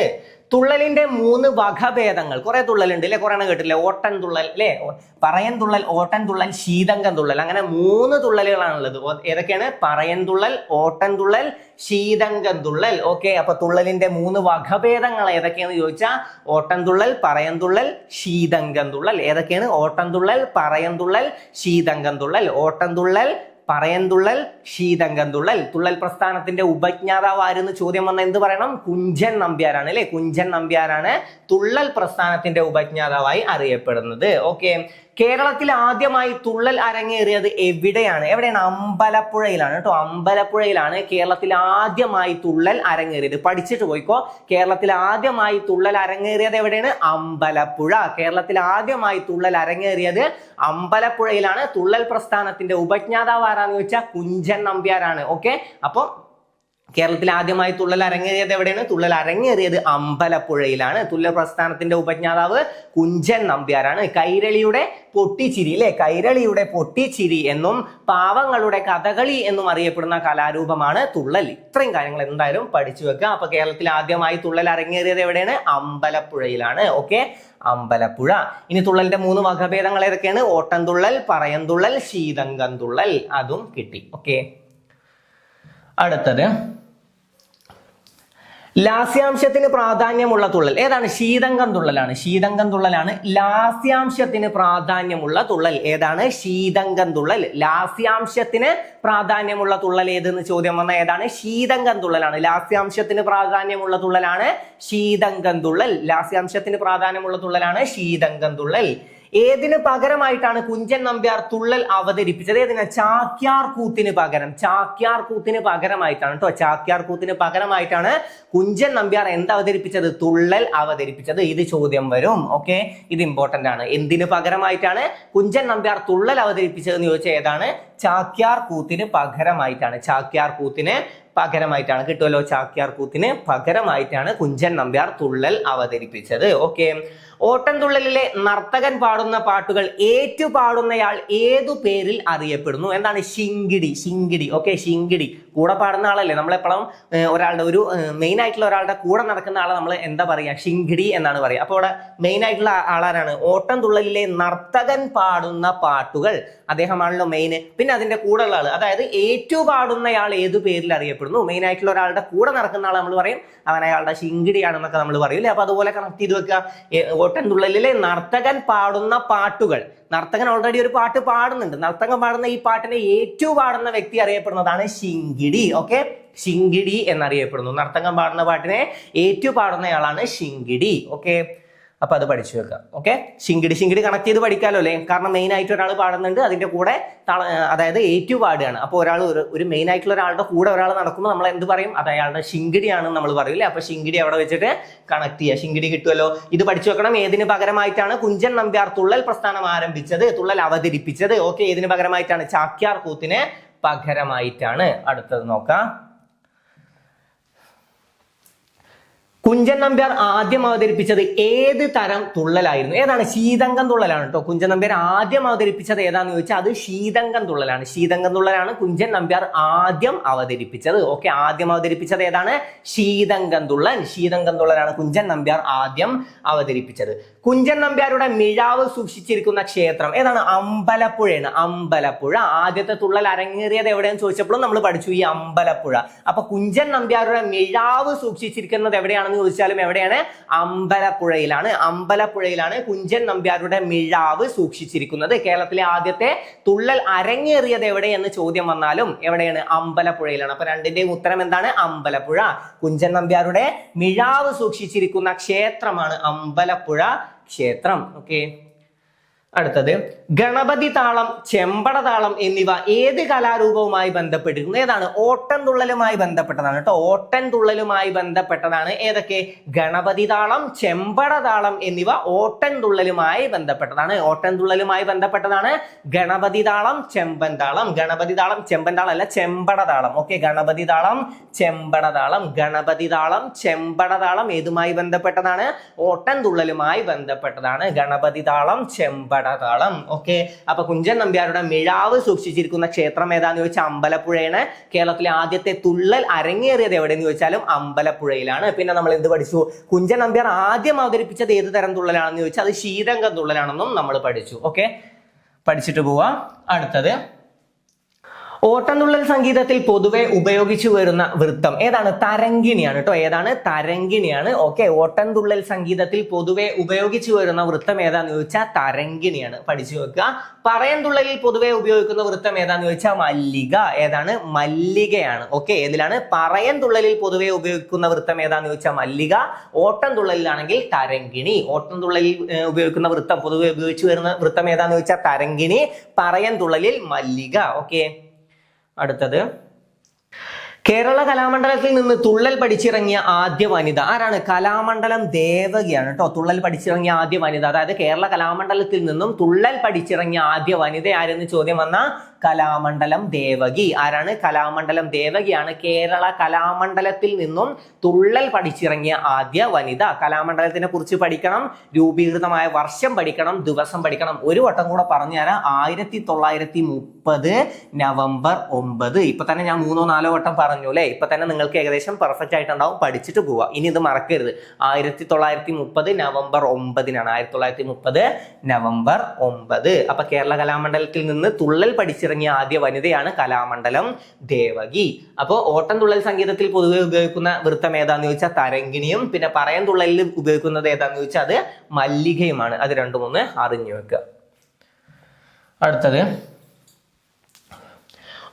തുള്ളലിന്റെ മൂന്ന് വകഭേദങ്ങൾ. കുറെ തുള്ളലുണ്ട് അല്ലെ കുറെ കേട്ടില്ലേ ഓട്ടൻ തുള്ളൽ അല്ലെ പറയൻ തുള്ളൽ ഓട്ടൻ തുള്ളൽ ശീതങ്കം തുള്ളൽ. അങ്ങനെ മൂന്ന് തുള്ളലുകളാണുള്ളത്. ഏതൊക്കെയാണ്? പറയൻ തുള്ളൽ ഓട്ടൻ തുള്ളൽ ശീതങ്കം തുള്ളൽ. ഓക്കെ അപ്പൊ തുള്ളലിന്റെ മൂന്ന് വകഭേദങ്ങൾ ഏതൊക്കെയാണ് ചോദിച്ചാൽ ഓട്ടൻ തുള്ളൽ പറയൻ തുള്ളൽ ശീതങ്കം തുള്ളൽ. ഏതൊക്കെയാണ്? ഓട്ടൻ തുള്ളൽ പറയൻ തുള്ളൽ ശീതങ്കം തുള്ളൽ. ഓട്ടൻ തുള്ളൽ പറയൻതുള്ളൽ ശീതങ്കം തുള്ളൽ പ്രസ്ഥാനത്തിന്റെ ഉപജ്ഞാതാവ് ആരെന്ന് ചോദ്യം വന്ന എന്ത് പറയണം? കുഞ്ചൻ നമ്പ്യാരാണ് അല്ലെ കുഞ്ചൻ നമ്പ്യാരാണ് തുള്ളൽ പ്രസ്ഥാനത്തിന്റെ ഉപജ്ഞാതാവായി അറിയപ്പെടുന്നത്. ഓക്കെ കേരളത്തിൽ ആദ്യമായി തുള്ളൽ അരങ്ങേറിയത് എവിടെയാണ്? എവിടെയാണ്? അമ്പലപ്പുഴയിലാണ് കേട്ടോ. അമ്പലപ്പുഴയിലാണ് കേരളത്തിൽ ആദ്യമായി തുള്ളൽ അരങ്ങേറിയത്. പഠിച്ചിട്ട് പോയിക്കോ. കേരളത്തിൽ ആദ്യമായി തുള്ളൽ അരങ്ങേറിയത് എവിടെയാണ്? അമ്പലപ്പുഴ. കേരളത്തിൽ ആദ്യമായി തുള്ളൽ അരങ്ങേറിയത് അമ്പലപ്പുഴയിലാണ്. തുള്ളൽ പ്രസ്ഥാനത്തിന്റെ ഉപജ്ഞാതാവ് ആരാന്ന് ചോദിച്ചാൽ കുഞ്ചൻ നമ്പ്യാരാണ്. ഓക്കെ? അപ്പൊ കേരളത്തിൽ ആദ്യമായി തുള്ളൽ അരങ്ങേറിയത് എവിടെയാണ്? തുള്ളൽ അരങ്ങേറിയത് അമ്പലപ്പുഴയിലാണ്. തുള്ളൽ പ്രസ്ഥാനത്തിന്റെ ഉപജ്ഞാതാവ് കുഞ്ചൻ നമ്പ്യാരാണ്. കൈരളിയുടെ പൊട്ടിച്ചിരി അല്ലെ? കൈരളിയുടെ പൊട്ടിച്ചിരി എന്നും പാവങ്ങളുടെ കഥകളി എന്നും അറിയപ്പെടുന്ന കലാരൂപമാണ് തുള്ളൽ. ഇത്രയും കാര്യങ്ങൾ എന്തായാലും പഠിച്ചു വെക്കുക. അപ്പൊ കേരളത്തിൽ ആദ്യമായി തുള്ളൽ അരങ്ങേറിയത് എവിടെയാണ്? അമ്പലപ്പുഴയിലാണ്. ഓക്കെ? അമ്പലപ്പുഴ. ഇനി തുള്ളലിന്റെ മൂന്ന് വകഭേദങ്ങൾ ഏതൊക്കെയാണ്? ഓട്ടംതുള്ളൽ പറയന്തുള്ളൽ ശീതങ്കന്തുള്ളൽ അതും കിട്ടി. ഓക്കെ? അടുത്തത്. ലാസ്യാംശത്തിന് പ്രാധാന്യമുള്ള തുള്ളൽ. ഏതാണ്? ശീതങ്കം തുള്ളലാണ്. ശീതങ്കം തുള്ളലാണ്. ലാസ്യാംശത്തിന് പ്രാധാന്യമുള്ള തുള്ളൽ ഏതാണ്? ശീതങ്കം തുള്ളൽ. ലാസ്യാംശത്തിന് പ്രാധാന്യമുള്ള തുള്ളൽ ഏതെന്ന് ചോദ്യം വന്ന ഏതാണ്? ശീതങ്കം തുള്ളലാണ്. ലാസ്യാംശത്തിന് പ്രാധാന്യമുള്ള തുള്ളലാണ് ശീതങ്കം തുള്ളൽ. ലാസ്യാംശത്തിന് പ്രാധാന്യമുള്ള തുള്ളലാണ് ശീതങ്കം തുള്ളൽ. ഏതിന് പകരമായിട്ടാണ് കുഞ്ചൻ നമ്പ്യാർ തുള്ളൽ അവതരിപ്പിച്ചത്? ഏതിനാ? ചാക്യാർ കൂത്തിന് പകരം. ചാക്യാർ കൂത്തിന് പകരമായിട്ടാണ് കേട്ടോ ചാക്യാർ കൂത്തിന് പകരമായിട്ടാണ് കുഞ്ചൻ നമ്പ്യാർ എന്ത് അവതരിപ്പിച്ചത്? തുള്ളൽ അവതരിപ്പിച്ചത്. ഇത് ചോദ്യം വരും. ഓക്കെ? ഇത് ഇമ്പോർട്ടന്റ് ആണ്. എന്തിന് പകരമായിട്ടാണ് കുഞ്ചൻ നമ്പ്യാർ തുള്ളൽ അവതരിപ്പിച്ചത് എന്ന് ചോദിച്ചാൽ ഏതാണ്? ചാക്യാർ കൂത്തിന് പകരമായിട്ടാണ്. ചാക്യാർ കൂത്തിന് പകരമായിട്ടാണ്. കിട്ടുമല്ലോ ചാക്യാർ കൂത്തിന് പകരമായിട്ടാണ് കുഞ്ചൻ നമ്പ്യാർ തുള്ളൽ അവതരിപ്പിച്ചത്. ഓക്കെ. ഓട്ടൻതുള്ളലിലെ നർത്തകൻ പാടുന്ന പാട്ടുകൾ ഏറ്റു പാടുന്നയാൾ ഏതു പേരിൽ അറിയപ്പെടുന്നു? എന്താണ്? ശിങ്കിടി ശിങ്കിടി. ഓക്കെ ശിങ്കിടി. കൂടെ പാടുന്ന ആളല്ലേ? നമ്മളെപ്പോഴും ഒരാളുടെ ഒരു മെയിൻ ആയിട്ടുള്ള ഒരാളുടെ കൂടെ നടക്കുന്ന ആളെ നമ്മൾ എന്താ പറയുക ശിങ്കിടി എന്നാണ് പറയുക അപ്പോൾ അവിടെ മെയിൻ ആയിട്ടുള്ള ആളാരാണ് ഓട്ടൻതുള്ളലിലെ നർത്തകൻ പാടുന്ന പാട്ടുകൾ അദ്ദേഹമാണല്ലോ മെയിൻ പിന്നെ അതിന്റെ കൂടെ ഉള്ള ആൾ. അതായത് ഏറ്റുപാടുന്നയാൾ പാടുന്നയാൾ ഏതു പേരിൽ അറിയപ്പെടുന്നു? മെയിൻ ആയിട്ടുള്ള ഒരാളുടെ കൂടെ നടക്കുന്ന ആൾ നമ്മൾ പറയും. അവൻ അയാളുടെ ശിങ്കിടിയാണെന്നൊക്കെ നമ്മൾ പറയും. അപ്പൊ അതുപോലെ കണക്ട് ചെയ്ത് വെക്കുക. ഓട്ടൻതുള്ളലിലെ നർത്തകൻ പാടുന്ന പാട്ടുകൾ. നർത്തകൻ ഓൾറെഡി ഒരു പാട്ട് പാടുന്നുണ്ട്. നർത്തകൻ പാടുന്ന ഈ പാട്ടിനെ ഏറ്റവും പാടുന്ന വ്യക്തി അറിയപ്പെടുന്നതാണ് ശിങ്കിടി. ഓക്കെ ശിങ്കിടി എന്നറിയപ്പെടുന്നു. നർത്തകൻ പാടുന്ന പാട്ടിനെ ഏറ്റവും പാടുന്നയാളാണ് ശിങ്കിടി. ഓക്കെ അപ്പൊ അത് പഠിച്ചു വെക്കുക ഓക്കെ ശിങ്കിടി ശിങ്കിടി കണക്ട് ചെയ്ത് പഠിക്കാമല്ലോ അല്ലേ? കാരണം മെയിൻ ആയിട്ട് ഒരാൾ പാടുന്നുണ്ട് അതിന്റെ കൂടെ അതായത് ഏറ്റു പാടുകയാണ്. അപ്പോൾ ഒരാൾ ഒരു മെയിൻ ആയിട്ടുള്ള ഒരാളുടെ കൂടെ ഒരാൾ നടക്കുമ്പോൾ നമ്മൾ എന്ത് പറയും? അത് അയാളുടെ ശിങ്കിടിയാണെന്ന് നമ്മൾ പറയില്ലേ അപ്പൊ ശിങ്കിടി അവിടെ വെച്ചിട്ട് കണക്ട് ചെയ്യുക. ശിങ്കിടി കിട്ടുമല്ലോ ഇത് പഠിച്ചു വെക്കണം. ഏതിന് പകരമായിട്ടാണ് കുഞ്ചൻ നമ്പ്യാർ തുള്ളൽ പ്രസ്ഥാനം ആരംഭിച്ചത്? തുള്ളൽ അവതരിപ്പിച്ചത്. ഓക്കെ ഏതിന് പകരമായിട്ടാണ്? ചാക്യാർ കൂത്തിന് പകരമായിട്ടാണ്. അടുത്തത് നോക്കാം. കുഞ്ചൻ നമ്പ്യാർ ആദ്യം അവതരിപ്പിച്ചത് ഏത് തരം തുള്ളലായിരുന്നു? ഏതാണ് ശീതങ്കം തുള്ളലാണ് കേട്ടോ കുഞ്ചൻ നമ്പ്യാർ ആദ്യം അവതരിപ്പിച്ചത് ഏതാണെന്ന് ചോദിച്ചാൽ അത് ശീതങ്കം തുള്ളലാണ്. ശീതങ്കം തുള്ളലാണ് കുഞ്ചൻ നമ്പ്യാർ ആദ്യം അവതരിപ്പിച്ചത്. ഓക്കെ ആദ്യം അവതരിപ്പിച്ചത് ഏതാണ്? ശീതങ്കം തുള്ളൻ ശീതങ്കം തുള്ളലാണ് കുഞ്ചൻ നമ്പ്യാർ ആദ്യം അവതരിപ്പിച്ചത്. കുഞ്ചൻ നമ്പ്യാരുടെ മിഴാവ് സൂക്ഷിച്ചിരിക്കുന്ന ക്ഷേത്രം ഏതാണ്? അമ്പലപ്പുഴയാണ്. അമ്പലപ്പുഴ. ആദ്യത്തെ തുള്ളൽ അരങ്ങേറിയത് എവിടെയെന്ന് ചോദിച്ചപ്പോഴും നമ്മൾ പഠിച്ചു ഈ അമ്പലപ്പുഴ. അപ്പൊ കുഞ്ചൻ നമ്പ്യാരുടെ മിഴാവ് സൂക്ഷിച്ചിരിക്കുന്നത് എവിടെയാണെന്ന് ചോദിച്ചാലും എവിടെയാണ്? അമ്പലപ്പുഴയിലാണ്. അമ്പലപ്പുഴയിലാണ് കുഞ്ചൻ നമ്പ്യാരുടെ മിഴാവ് സൂക്ഷിച്ചിരിക്കുന്നത്. കേരളത്തിലെ ആദ്യത്തെ തുള്ളൽ അരങ്ങേറിയത് എവിടെയെന്ന് ചോദ്യം വന്നാലും എവിടെയാണ്? അമ്പലപ്പുഴയിലാണ്. അപ്പൊ രണ്ടിന്റെയും ഉത്തരം എന്താണ്? അമ്പലപ്പുഴ. കുഞ്ചൻ നമ്പ്യാരുടെ മിഴാവ് സൂക്ഷിച്ചിരിക്കുന്ന ക്ഷേത്രമാണ് അമ്പലപ്പുഴ ക്ഷേത്രം. ഓക്കെ അടുത്തത് ഗണപതി താളം ചെമ്പട താളം എന്നിവ ഏത് കലാരൂപവുമായി ബന്ധപ്പെട്ടിരിക്കുന്നു? ഏതാണ്? ഓട്ടൻ തുള്ളലുമായി ബന്ധപ്പെട്ടതാണ് കേട്ടോ. ഓട്ടൻ തുള്ളലുമായി ബന്ധപ്പെട്ടതാണ്. ഏതൊക്കെ? ഗണപതി താളം ചെമ്പട താളം എന്നിവ ഓട്ടൻ തുള്ളലുമായി ബന്ധപ്പെട്ടതാണ്. ഓട്ടൻ തുള്ളലുമായി ബന്ധപ്പെട്ടതാണ് ഗണപതി താളം ചെമ്പൻ താളം. ഗണപതി താളം ചെമ്പൻ താളം അല്ല ചെമ്പട താളം. ഓക്കെ ഗണപതി താളം ചെമ്പട താളം. ഗണപതി താളം ചെമ്പട താളം ഏതുമായി ബന്ധപ്പെട്ടതാണ്? ഓട്ടൻ തുള്ളലുമായി ബന്ധപ്പെട്ടതാണ്. ഗണപതി താളം ചെമ്പട താളം ഓക്കെ അപ്പൊ കുഞ്ചൻ നമ്പ്യാരുടെ മിഴാവ് സൂക്ഷിച്ചിരിക്കുന്ന ക്ഷേത്രം ഏതാന്ന് ചോദിച്ചാൽ അമ്പലപ്പുഴയാണ്. കേരളത്തിലെ ആദ്യത്തെ തുള്ളൽ അരങ്ങേറിയത് എവിടെയെന്ന് ചോദിച്ചാലും അമ്പലപ്പുഴയിലാണ്. പിന്നെ നമ്മൾ എന്ത് പഠിച്ചു? കുഞ്ചൻ നമ്പ്യാർ ആദ്യം അവതരിപ്പിച്ചത് ഏത് തരം തുള്ളലാണെന്ന് ചോദിച്ചാൽ അത് ശീതംഗം തുള്ളലാണെന്നും നമ്മൾ പഠിച്ചു. ഓക്കെ പഠിച്ചിട്ട് പോവാം. അടുത്തത്. ഓട്ടംതുള്ളൽ സംഗീതത്തിൽ പൊതുവെ ഉപയോഗിച്ചു വരുന്ന വൃത്തം. ഏതാണ്? തരങ്കിണിയാണ് കേട്ടോ ഏതാണ്? തരങ്കിണിയാണ് ഓക്കെ ഓട്ടംതുള്ളൽ സംഗീതത്തിൽ പൊതുവെ ഉപയോഗിച്ചു വരുന്ന വൃത്തം ഏതാന്ന് ചോദിച്ചാൽ തരങ്കിണിയാണ് പഠിച്ചു വെക്കുക. പറയൻതുള്ളലിൽ പൊതുവെ ഉപയോഗിക്കുന്ന വൃത്തം ഏതാന്ന് ചോദിച്ചാൽ മല്ലിക. ഏതാണ്? മല്ലികയാണ്. ഓക്കെ ഏതിലാണ്? പറയൻതുള്ളലിൽ പൊതുവെ ഉപയോഗിക്കുന്ന വൃത്തം ഏതാന്ന് ചോദിച്ചാൽ മല്ലിക. ഓട്ടംതുള്ളലിലാണെങ്കിൽ തരങ്കിണി ഓട്ടംതുള്ളലിൽ ഏർ, ഉപയോഗിക്കുന്ന വൃത്തം പൊതുവെ ഉപയോഗിച്ചു വരുന്ന വൃത്തം ഏതാന്ന് ചോദിച്ചാൽ തരങ്കിണി പറയൻതുള്ളലിൽ മല്ലിക. ഓക്കെ. അടുത്തത്. കേരള കലാമണ്ഡലത്തിൽ നിന്ന് തുള്ളൽ പഠിച്ചിറങ്ങിയ ആദ്യ വനിത. ആരാണ്? കലാമണ്ഡലം ദേവകിയാണ് കേട്ടോ. തുള്ളൽ പഠിച്ചിറങ്ങിയ ആദ്യ വനിത. അതായത് കേരള കലാമണ്ഡലത്തിൽ നിന്നും തുള്ളൽ പഠിച്ചിറങ്ങിയ ആദ്യ വനിത ആരെന്ന് ചോദ്യം വന്ന കലാമണ്ഡലം ദേവകി. ആരാണ്? കലാമണ്ഡലം ദേവകിയാണ് കേരള കലാമണ്ഡലത്തിൽ നിന്നും തുള്ളൽ പഠിച്ചിറങ്ങിയ ആദ്യ വനിത. കലാമണ്ഡലത്തിനെ കുറിച്ച് പഠിക്കണം രൂപീകൃതമായ വർഷം പഠിക്കണം ദിവസം പഠിക്കണം. ഒരു വട്ടം കൂടെ പറഞ്ഞു തരാം. ആയിരത്തി തൊള്ളായിരത്തി മുപ്പത് നവംബർ ഒമ്പത്. ഇപ്പൊ തന്നെ ഞാൻ മൂന്നോ നാലോ വട്ടം പറഞ്ഞു അല്ലേ? ഇപ്പൊ തന്നെ നിങ്ങൾക്ക് ഏകദേശം പെർഫെക്റ്റ് ആയിട്ടുണ്ടാവും. പഠിച്ചിട്ട് പോവാ. ഇനി ഇത് മറക്കരുത്. ആയിരത്തി തൊള്ളായിരത്തി മുപ്പത് നവംബർ ഒമ്പതിനാണ്. ആയിരത്തി തൊള്ളായിരത്തി മുപ്പത് നവംബർ ഒമ്പത്. അപ്പൊ കേരള കലാമണ്ഡലത്തിൽ നിന്ന് തുള്ളൽ പഠിച്ചിറങ്ങിയ ആദ്യ വനിതയാണ് കലാമണ്ഡലം ദേവകി. അപ്പോൾ ഓട്ടം തുള്ളൽ സംഗീതത്തിൽ പൊതുവെ ഉപയോഗിക്കുന്ന വൃത്തം ഏതാന്ന് ചോദിച്ചാൽ തരങ്കിണിയും പിന്നെ പറയം തുള്ളലിൽ ഉപയോഗിക്കുന്നത് ഏതാന്ന് ചോദിച്ചാൽ അത് മല്ലികയുമാണ്. അത് രണ്ടും ഒന്ന് അറിഞ്ഞു വെക്കുക. അടുത്തത്.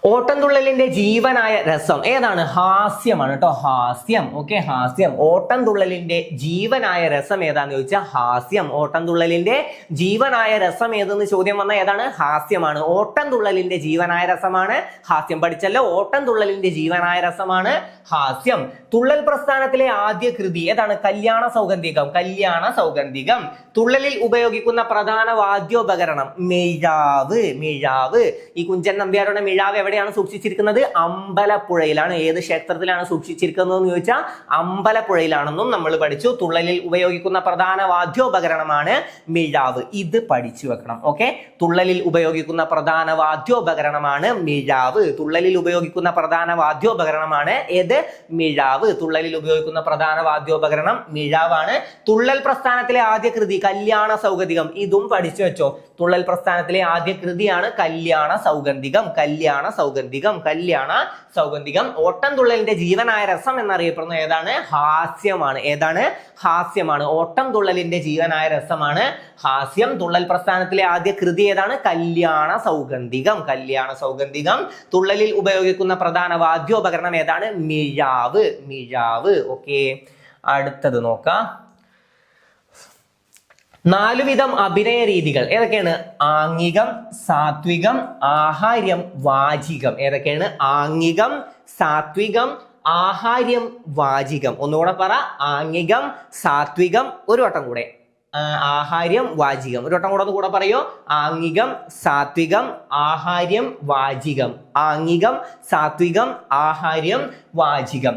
ഓട്ടംതുള്ളലിന്റെ ജീവനായ രസം. ഏതാണ്? ഹാസ്യമാണ് കേട്ടോ. ഹാസ്യം. ഓക്കെ ഹാസ്യം. ഓട്ടംതുള്ളലിന്റെ ജീവനായ രസം ഏതാന്ന് ചോദിച്ചാൽ ഹാസ്യം. ഓട്ടംതുള്ളലിന്റെ ജീവനായ രസം ഏതെന്ന് ചോദ്യം വന്ന ഏതാണ്? ഹാസ്യമാണ്. ഓട്ടംതുള്ളലിന്റെ ജീവനായ രസമാണ് ഹാസ്യം. പഠിച്ചല്ലോ. ഓട്ടംതുള്ളലിന്റെ ജീവനായ രസമാണ് ഹാസ്യം. തുള്ളൽ പ്രസ്ഥാനത്തിലെ ആദ്യ കൃതി ഏതാണ്? കല്യാണ സൗഗന്ധികം. കല്യാണ സൗഗന്ധികം. തുള്ളലിൽ ഉപയോഗിക്കുന്ന പ്രധാന വാദ്യോപകരണം മിഴാവ്. മിഴാവ്. ഈ കുഞ്ചൻ നമ്പ്യാരുടെ മിഴാവ് എവിടെയാണ് സൂക്ഷിച്ചിരിക്കുന്നത്? അമ്പലപ്പുഴയിലാണ്. ഏത് ക്ഷേത്രത്തിലാണ് സൂക്ഷിച്ചിരിക്കുന്നത് എന്ന് ചോദിച്ചാൽ അമ്പലപ്പുഴയിലാണെന്നും നമ്മൾ പഠിച്ചു. തുള്ളലിൽ ഉപയോഗിക്കുന്ന പ്രധാന വാദ്യോപകരണമാണ് മിഴാവ്. ഇത് പഠിച്ചു വെക്കണം ഓക്കെ? തുള്ളലിൽ ഉപയോഗിക്കുന്ന പ്രധാന വാദ്യോപകരണമാണ് മിഴാവ്. തുള്ളലിൽ ഉപയോഗിക്കുന്ന പ്രധാന വാദ്യോപകരണമാണ് ഏത്? മിഴാവ്. തുള്ളലിൽ ഉപയോഗിക്കുന്ന പ്രധാന വാദ്യോപകരണം മിഴാവാണ്. തുള്ളൽ പ്രസ്ഥാനത്തിലെ ആദ്യ കൃതി കല്യാണ സൗഗതികം ഇതും പഠിച്ചു വെച്ചോ? തുള്ളൽ പ്രസ്ഥാനത്തിലെ ആദ്യ കൃതിയാണ് കല്യാണ സൗഗന്ധികം. കല്യാണ സൗഗന്ധികം കല്യാണ സൗഗന്ധികം ഓട്ടംതുള്ളലിന്റെ ജീവനായ രസം എന്നറിയപ്പെടുന്ന ഏതാണ്? ഹാസ്യമാണ്. ഏതാണ്? ഹാസ്യമാണ്. ഓട്ടം തുള്ളലിന്റെ ജീവനായ രസമാണ്. ഹാസ്യം തുള്ളൽ പ്രസ്ഥാനത്തിലെ ആദ്യ കൃതി ഏതാണ്? കല്യാണ സൗഗന്ധികം. കല്യാണ സൗഗന്ധികം തുള്ളലിൽ ഉപയോഗിക്കുന്ന പ്രധാന വാദ്യോപകരണം ഏതാണ്? മിഴാവ്. മിഴാവ്. ഓക്കെ. അടുത്തത് നോക്കാം. നാലുവിധം അഭിനയ രീതികൾ. ഏതൊക്കെയാണ്? ആംഗികം സാത്വികം ആഹാര്യം വാചികം. ഏതൊക്കെയാണ്? ആംഗികം സാത്വികം ആഹാര്യം വാചികം. ഒന്നുകൂടെ പറ. ആംഗികം സാത്വികം ഒരു വട്ടം കൂടെ. ആഹാര്യം വാചികം. ഒരു വട്ടം കൂടെ ഒന്ന് കൂടെ പറയോ? ആംഗികം സാത്വികം ആഹാര്യം വാചികം. ആംഗികം സാത്വികം ആഹാര്യം വാചികം.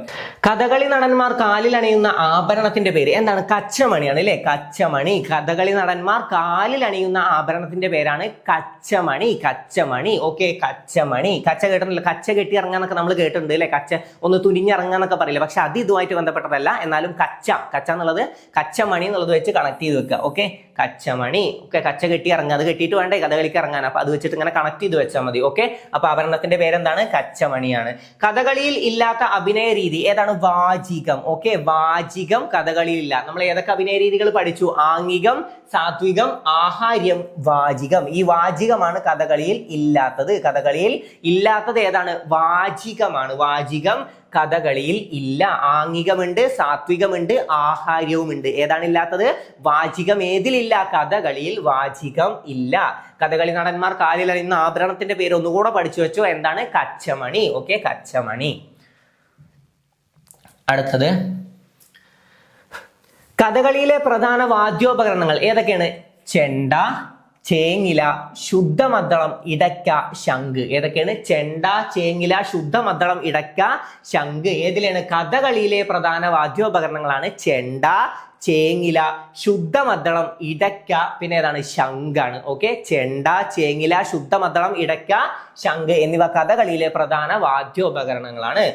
കഥകളി നടന്മാർ കാലിൽ അണിയുന്ന ആഭരണത്തിന്റെ പേര് എന്താണ്? കച്ചമണിയാണ് അല്ലെ? കച്ചമണി. കഥകളി നടന്മാർ കാലിൽ അണിയുന്ന ആഭരണത്തിന്റെ പേരാണ് കച്ചമണി. കച്ചമണി. ഓക്കെ കച്ചമണി. കച്ച കേട്ടിട്ടില്ല കച്ച കെട്ടി ഇറങ്ങാന്നൊക്കെ നമ്മൾ കേട്ടിട്ടുണ്ട് അല്ലെ? കച്ച ഒന്ന് തുനിഞ്ഞിറങ്ങാന്നൊക്കെ പറയില്ല? പക്ഷെ അത് ഇതുമായിട്ട് ബന്ധപ്പെട്ടതല്ല. എന്നാലും കച്ച കച്ച എന്നുള്ളത് കച്ചമണി എന്നുള്ളത് വെച്ച് കണക്ട് ചെയ്ത് വെക്കുക. ഓക്കെ? കച്ചമണി. ഓക്കെ കച്ച കെട്ടി ഇറങ്ങുക. അത് കെട്ടിയിട്ട് വേണ്ടേ? കഥകളിക്ക് ഇറങ്ങാൻ. അപ്പൊ അത് വെച്ചിട്ട് ഇങ്ങനെ കണക്ട് ചെയ്ത് വെച്ചാൽ മതി. ഓക്കെ? അപ്പൊ ആഭരണത്തിന്റെ പേരെന്താണ്? കച്ചമണിയാണ്. കഥകളിയിൽ ഇല്ലാത്ത അഭിനയ രീതി. ഏതാണ്? വാചികം. ഓക്കെ വാചികം കഥകളിയില്ല നമ്മൾ ഏതൊക്കെ അഭിനയ രീതികൾ പഠിച്ചു? ആംഗികം സാത്വികം ആഹാര്യം വാചികം. ഈ വാചികമാണ് കഥകളിയിൽ ഇല്ലാത്തത്. കഥകളിയിൽ ഇല്ലാത്തത് ഏതാണ്? വാചികമാണ്. വാചികം കഥകളിയിൽ ഇല്ല. ആംഗികമുണ്ട് സാത്വികമുണ്ട് ആഹാര്യവുമുണ്ട്. ഏതാണ് ഇല്ലാത്തത്? വാചികം ഏതിലില്ല? കഥകളിയിൽ വാചികം ഇല്ല. കഥകളി നടന്മാർ കാലിൽ അറിയുന്ന ആഭരണത്തിന്റെ പേര് ഒന്നുകൂടെ പഠിച്ചു വെച്ചോ. എന്താണ്? കച്ചമണി. ഓക്കെ കച്ചമണി. അടുത്തത്. കഥകളിയിലെ പ്രധാന വാദ്യോപകരണങ്ങൾ ഏതൊക്കെയാണ്? ചെണ്ട ചേങ്ങില ശുദ്ധമദ്ദളം ഇടയ്ക്ക ശംഖ്. ഏതൊക്കെയാണ്? ചെണ്ട ചേങ്ങില ശുദ്ധമദ്ദളം ഇടയ്ക്ക ശംഖ്. ഏതിലാണ്? കഥകളിയിലെ പ്രധാന വാദ്യോപകരണങ്ങളാണ് ചെണ്ട ചേങ്ങില ശുദ്ധമദ്ദളം ഇടയ്ക്ക പിന്നെ ഏതാണ്? ശംഖാണ്. ഓക്കെ? ചെണ്ട ചേങ്ങില ശുദ്ധമദ്ദളം ഇടയ്ക്ക ശംഖ് എന്നിവ കഥകളിയിലെ പ്രധാന വാദ്യോപകരണങ്ങളാണ്.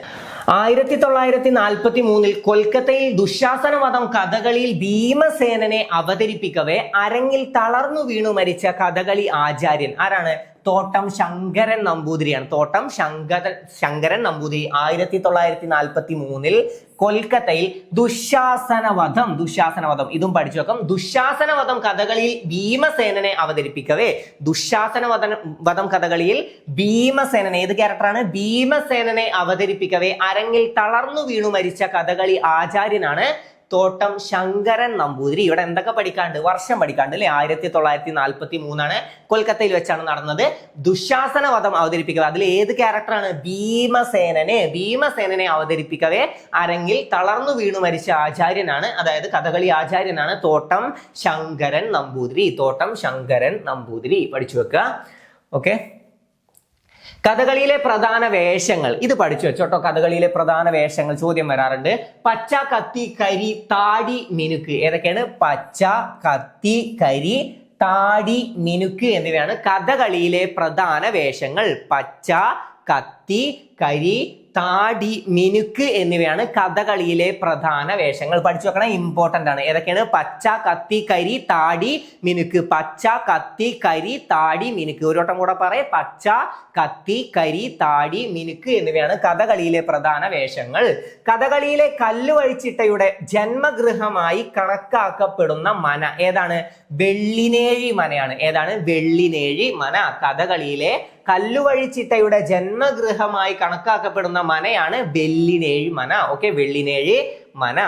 ആയിരത്തി തൊള്ളായിരത്തി നാൽപ്പത്തി മൂന്നിൽ കൊൽക്കത്തയിൽ ദുശാസന മതം കഥകളിയിൽ ഭീമസേനനെ അവതരിപ്പിക്കവേ അരങ്ങിൽ തളർന്നു വീണു മരിച്ച കഥകളി ആചാര്യൻ. ആരാണ്? തോട്ടം ശങ്കരൻ നമ്പൂതിരിയാണ്. തോട്ടം ശങ്കര ശങ്കരൻ നമ്പൂതിരി ആയിരത്തി തൊള്ളായിരത്തി നാൽപ്പത്തി മൂന്നിൽ കൊൽക്കത്തയിൽ ദുശാസനവധം ദുശാസനവധം. ഇതും പഠിച്ചു വെക്കാം. ദുശാസനവധം കഥകളിയിൽ ഭീമസേനനെ അവതരിപ്പിക്കവേ. ദുശാസനവധം വധം കഥകളിയിൽ ഭീമസേനനെ ഏത് ക്യാരക്ടറാണ് ഭീമസേനനെ അവതരിപ്പിക്കവേ. അരങ്ങിൽ തളർന്നു വീണു മരിച്ച കഥകളി ആചാര്യനാണ് തോട്ടം ശങ്കരൻ നമ്പൂതിരി. ഇവിടെ എന്തൊക്കെ പഠിക്കാണ്ട് വർഷം പഠിക്കാണ്ട് അല്ലെ? ആയിരത്തി തൊള്ളായിരത്തി നാൽപ്പത്തി മൂന്നാണ് കൊൽക്കത്തയിൽ വെച്ചാണ് നടന്നത്. ദുശാസന വധം അവതരിപ്പിക്കുക. അതിൽ ഏത് ക്യാരക്ടറാണ്? ഭീമസേനനെ. ഭീമസേനനെ അവതരിപ്പിക്കവേ അരങ്ങിൽ തളർന്നു വീണു മരിച്ച ആചാര്യനാണ്. അതായത് കഥകളി ആചാര്യനാണ് തോട്ടം ശങ്കരൻ നമ്പൂതിരി. തോട്ടം ശങ്കരൻ നമ്പൂതിരി. പഠിച്ചു വെക്കുക. ഓക്കെ. കഥകളിയിലെ പ്രധാന വേഷങ്ങൾ. ഇത് പഠിച്ചു വെച്ചോട്ടോ. കഥകളിയിലെ പ്രധാന വേഷങ്ങൾ ചോദ്യം വരാറുണ്ട്. പച്ച കത്തി കരി താടി മിനുക്ക് ഏതൊക്കെയാണ്? പച്ച കത്തി കരി താടി മിനുക്ക് എന്നിവയാണ് കഥകളിയിലെ പ്രധാന വേഷങ്ങൾ. പച്ച കത്തി കത്തി കരി താടി മിനുക്ക് എന്നിവയാണ് കഥകളിയിലെ പ്രധാന വേഷങ്ങൾ. പഠിച്ചു വെക്കണം ഇമ്പോർട്ടന്റ് ആണ്. ഏതൊക്കെയാണ്? പച്ച കത്തി കരി താടി മിനുക്ക്. പച്ച കത്തി കരി താടി മിനുക്ക്. ഒരു വട്ടം കൂടെ പറയ. പച്ച കത്തി കരി താടി മിനുക്ക് എന്നിവയാണ് കഥകളിയിലെ പ്രധാന വേഷങ്ങൾ. കഥകളിയിലെ കല്ലുവഴിച്ചിട്ടയുടെ ജന്മഗൃഹമായി കണക്കാക്കപ്പെടുന്ന മന ഏതാണ്? വെള്ളിനേഴി മനയാണ്. ഏതാണ്? വെള്ളിനേഴി മന. കഥകളിയിലെ കല്ലുവഴിച്ചിട്ടയുടെ ജന്മഗൃഹമായി കണക്കാക്കപ്പെടുന്ന മനയാണ് വെള്ളിനേഴി മന. ഓക്കെ വെള്ളിനേഴി മന.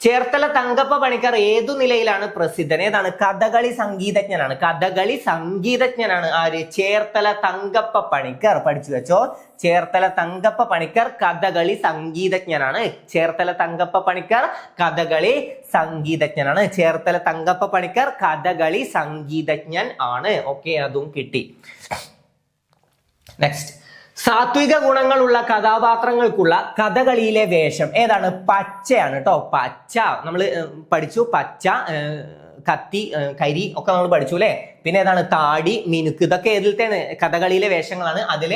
ചേർത്തല തങ്കപ്പ പണിക്കർ ഏതു നിലയിലാണ് പ്രസിദ്ധൻ? ഏതാണ്? കഥകളി സംഗീതജ്ഞനാണ്. കഥകളി സംഗീതജ്ഞനാണ് ആര്? ചേർത്തല തങ്കപ്പ പണിക്കർ. പഠിച്ചു വെച്ചോ. ചേർത്തല തങ്കപ്പ പണിക്കർ കഥകളി സംഗീതജ്ഞനാണ്. ചേർത്തല തങ്കപ്പ പണിക്കർ കഥകളി സംഗീതജ്ഞനാണ്. ചേർത്തല തങ്കപ്പ പണിക്കർ കഥകളി സംഗീതജ്ഞൻ ആണ്. ഓക്കെ അതും കിട്ടി. നെക്സ്റ്റ് സാത്വിക ഗുണങ്ങളുള്ള കഥാപാത്രങ്ങൾക്കുള്ള കഥകളിയിലെ വേഷം. ഏതാണ്? പച്ചയാണ് കേട്ടോ പച്ച. നമ്മൾ പഠിച്ചു. പച്ച കത്തി കരി ഒക്കെ നമ്മൾ പഠിച്ചു അല്ലേ പിന്നെ ഏതാണ്? താടി മിനുക്ക് ഇതൊക്കെ ഏതിലത്തെയാണ്? കഥകളിയിലെ വേഷങ്ങളാണ്. അതിൽ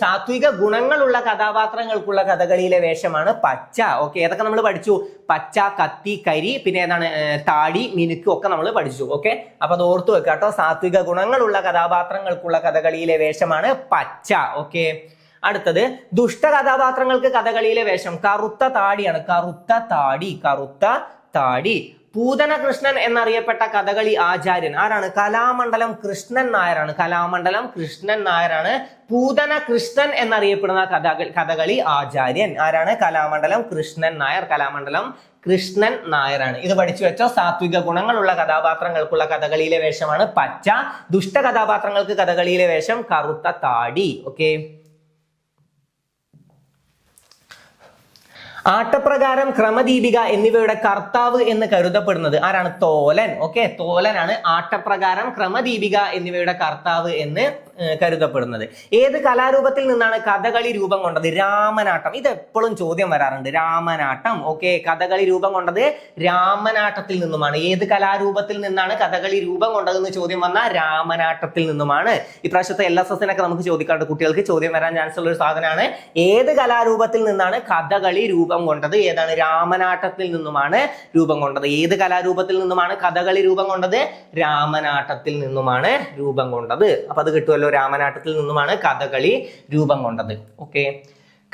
സാത്വിക ഗുണങ്ങളുള്ള കഥാപാത്രങ്ങൾക്കുള്ള കഥകളിയിലെ വേഷമാണ് പച്ച. ഓക്കെ ഏതൊക്കെ നമ്മൾ പഠിച്ചു? പച്ച കത്തി കരി പിന്നെ ഏതാണ്? താടി മിനുക്ക് ഒക്കെ നമ്മൾ പഠിച്ചു. ഓക്കെ അപ്പൊ അത് ഓർത്തു വെക്കുക കേട്ടോ. സാത്വിക ഗുണങ്ങളുള്ള കഥാപാത്രങ്ങൾക്കുള്ള കഥകളിയിലെ വേഷമാണ് പച്ച. ഓക്കെ അടുത്തത് ദുഷ്ട കഥാപാത്രങ്ങൾക്ക് കഥകളിയിലെ വേഷം. കറുത്ത താടിയാണ്. കറുത്ത താടി കറുത്ത താടി. പൂതന കൃഷ്ണൻ എന്നറിയപ്പെട്ട കഥകളി ആചാര്യൻ. ആരാണ്? കലാമണ്ഡലം കൃഷ്ണൻ നായരാണ്. കലാമണ്ഡലം കൃഷ്ണൻ നായരാണ്. പൂതന കൃഷ്ണൻ എന്നറിയപ്പെടുന്ന കഥ കഥകളി ആചാര്യൻ. ആരാണ്? കലാമണ്ഡലം കൃഷ്ണൻ നായർ. കലാമണ്ഡലം കൃഷ്ണൻ നായരാണ്. ഇത് പഠിച്ചു വെച്ചോ? സാത്വിക ഗുണങ്ങളുള്ള കഥാപാത്രങ്ങൾക്കുള്ള കഥകളിയിലെ വേഷമാണ് പച്ച. ദുഷ്ട കഥാപാത്രങ്ങൾക്ക് കഥകളിയിലെ വേഷം കറുത്ത താടി. ഓക്കെ ആട്ടപ്രകാരം ക്രമദീപിക എന്നിവയുടെ കർത്താവ് എന്ന് കരുതപ്പെടുന്നത് ആരാണ്? തോലൻ. ഓക്കെ തോലനാണ് ആട്ടപ്രകാരം ക്രമദീപിക എന്നിവയുടെ കർത്താവ് എന്ന് കരുതപ്പെടുന്നത്. ഏത് കലാരൂപത്തിൽ നിന്നാണ് കഥകളി രൂപം കൊണ്ടത്? രാമനാട്ടം. ഇത് എപ്പോഴും ചോദ്യം വരാറുണ്ട്. രാമനാട്ടം. ഓക്കെ കഥകളി രൂപം കൊണ്ടത് രാമനാട്ടത്തിൽ നിന്നുമാണ്. ഏത് കലാരൂപത്തിൽ നിന്നാണ് കഥകളി രൂപം കൊണ്ടതെന്ന് ചോദ്യം വന്നാൽ രാമനാട്ടത്തിൽ നിന്നുമാണ്. ഇപ്രാവശ്യത്തെ എൽ എസ് എസിനൊക്കെ നമുക്ക് ചോദിക്കാറുണ്ട്. കുട്ടികൾക്ക് ചോദ്യം വരാൻ ചാൻസ് ഉള്ള ഒരു സാധനമാണ്. ഏത് കലാരൂപത്തിൽ നിന്നാണ് കഥകളി രൂപം കൊണ്ടത് ഏതാണ് രാമനാട്ടത്തിൽ നിന്നുമാണ് രൂപം കൊണ്ടത്. ഏത് കലാരൂപത്തിൽ നിന്നുമാണ് കഥകളി രൂപം കൊണ്ടത് രാമനാട്ടത്തിൽ നിന്നുമാണ് രൂപം കൊണ്ടത്. അപ്പൊ അത് കിട്ടുമല്ലോ രാമനാട്ടത്തിൽ നിന്നുമാണ് കഥകളി രൂപം കൊണ്ടത്. ഓക്കെ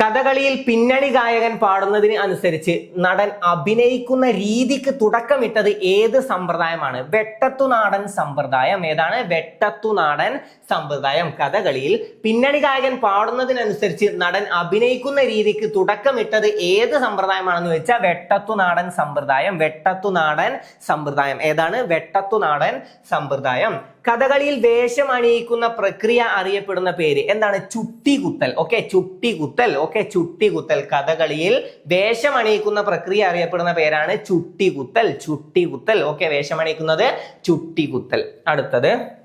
കഥകളിയിൽ പിന്നണി ഗായകൻ പാടുന്നതിന് അനുസരിച്ച് നടൻ അഭിനയിക്കുന്ന രീതിക്ക് തുടക്കമിട്ടത് ഏത് സമ്പ്രദായമാണ്? വെട്ടത്തുനാടൻ സമ്പ്രദായം. ഏതാണ്? വെട്ടത്തുനാടൻ സമ്പ്രദായം. കഥകളിയിൽ പിന്നണി ഗായകൻ പാടുന്നതിനനുസരിച്ച് നടൻ അഭിനയിക്കുന്ന രീതിക്ക് തുടക്കമിട്ടത് ഏത് സമ്പ്രദായമാണെന്ന് വെച്ചാൽ വെട്ടത്തുനാടൻ സമ്പ്രദായം. വെട്ടത്തുനാടൻ സമ്പ്രദായം. ഏതാണ്? വെട്ടത്തുനാടൻ സമ്പ്രദായം. കഥകളിയിൽ വേഷം അണിയിക്കുന്ന പ്രക്രിയ അറിയപ്പെടുന്ന പേര് എന്താണ്? ചുട്ടികുത്തൽ. ഓക്കെ ചുട്ടികുത്തൽ. ഓക്കെ ചുട്ടികുത്തൽ. കഥകളിയിൽ വേഷം അണിയിക്കുന്ന പ്രക്രിയ അറിയപ്പെടുന്ന പേരാണ് ചുട്ടികുത്തൽ. ചുട്ടികുത്തൽ. ഓക്കെ വേഷം അണിയിക്കുന്നത് ചുട്ടികുത്തൽ. അടുത്തത്.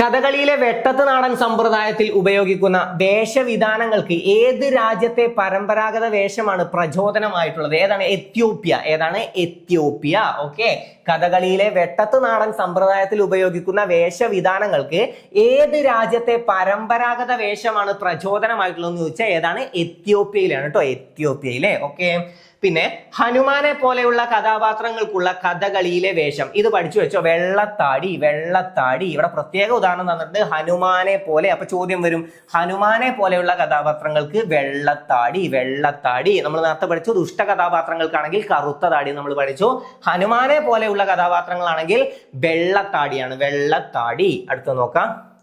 കഥകളിയിലെ വെട്ടത്ത് നാടൻ സമ്പ്രദായത്തിൽ ഉപയോഗിക്കുന്ന വേഷവിധാനങ്ങൾക്ക് ഏത് രാജ്യത്തെ പരമ്പരാഗത വേഷമാണ് പ്രചോദനമായിട്ടുള്ളത്? ഏതാണ്? എത്യോപ്യ. ഏതാണ്? എത്യോപ്യ. ഓക്കെ കഥകളിയിലെ വെട്ടത്ത് നാടൻ സമ്പ്രദായത്തിൽ ഉപയോഗിക്കുന്ന വേഷവിധാനങ്ങൾക്ക് ഏത് രാജ്യത്തെ പരമ്പരാഗത വേഷമാണ് പ്രചോദനമായിട്ടുള്ളതെന്ന് ചോദിച്ചാൽ ഏതാണ്? എത്യോപ്യയിലാണ് കേട്ടോ എത്യോപ്യയിലെ. ഓക്കെ പിന്നെ ഹനുമാനെ പോലെയുള്ള കഥാപാത്രങ്ങൾക്കുള്ള കഥകളിയിലെ വേഷം. ഇത് പഠിച്ചു വെച്ചോ? വെള്ളത്താടി വെള്ളത്താടി. ഇവിടെ പ്രത്യേക ഉദാഹരണം തന്നിട്ടുണ്ട്. ഹനുമാനെ പോലെ അപ്പൊ ചോദ്യം വരും. ഹനുമാനെ പോലെയുള്ള കഥാപാത്രങ്ങൾക്ക് വെള്ളത്താടി വെള്ളത്താടി. നമ്മൾ നേരത്തെ പഠിച്ചു ദുഷ്ട കഥാപാത്രങ്ങൾക്കാണെങ്കിൽ കറുത്ത താടി നമ്മൾ പഠിച്ചു. ഹനുമാനെ പോലെയുള്ള കഥാപാത്രങ്ങളാണെങ്കിൽ വെള്ളത്താടിയാണ്. വെള്ളത്താടി. അടുത്ത് നോക്കാം.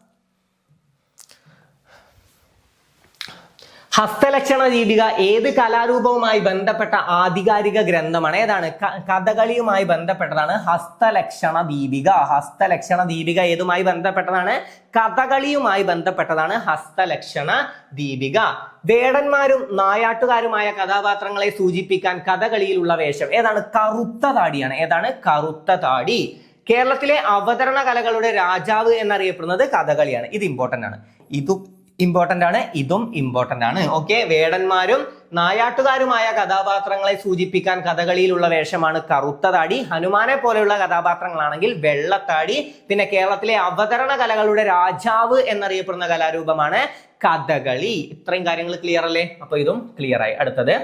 ഹസ്തലക്ഷണ ദീപിക ഏത് കലാരൂപവുമായി ബന്ധപ്പെട്ട ആധികാരിക ഗ്രന്ഥമാണ്? ഏതാണ്? കഥകളിയുമായി ബന്ധപ്പെട്ടതാണ് ഹസ്തലക്ഷണ ദീപിക. ഹസ്തലക്ഷണ ദീപിക ഏതുമായി ബന്ധപ്പെട്ടതാണ്? കഥകളിയുമായി ബന്ധപ്പെട്ടതാണ് ഹസ്തലക്ഷണ ദീപിക. വേടന്മാരും നായാട്ടുകാരുമായ കഥാപാത്രങ്ങളെ സൂചിപ്പിക്കാൻ കഥകളിയിലുള്ള വേഷം ഏതാണ്? കറുത്ത താടിയാണ്. ഏതാണ്? കറുത്ത താടി. കേരളത്തിലെ അവതരണ കലകളുടെ രാജാവ് എന്നറിയപ്പെടുന്നത് കഥകളിയാണ്. ഇത് ഇമ്പോർട്ടന്റ് ആണ്. ഇതും ഇമ്പോർട്ടന്റ് ആണ്. ഇതും ഇമ്പോർട്ടന്റ് ആണ്. ഓക്കെ വേടന്മാരും നായാട്ടുകാരുമായ കഥാപാത്രങ്ങളെ സൂചിപ്പിക്കാൻ കഥകളിയിലുള്ള വേഷമാണ് കറുത്ത താടി ഹനുമാനെ പോലെയുള്ള കഥാപാത്രങ്ങളാണെങ്കിൽ വെള്ളത്താടി. പിന്നെ കേരളത്തിലെ അവതരണ കലകളുടെ രാജാവ് എന്നറിയപ്പെടുന്ന കലാരൂപമാണ് കഥകളി. ഇത്രയും കാര്യങ്ങൾ ക്ലിയർ അല്ലേ? അപ്പൊ ഇതും ക്ലിയർ ആയി. അടുത്തത്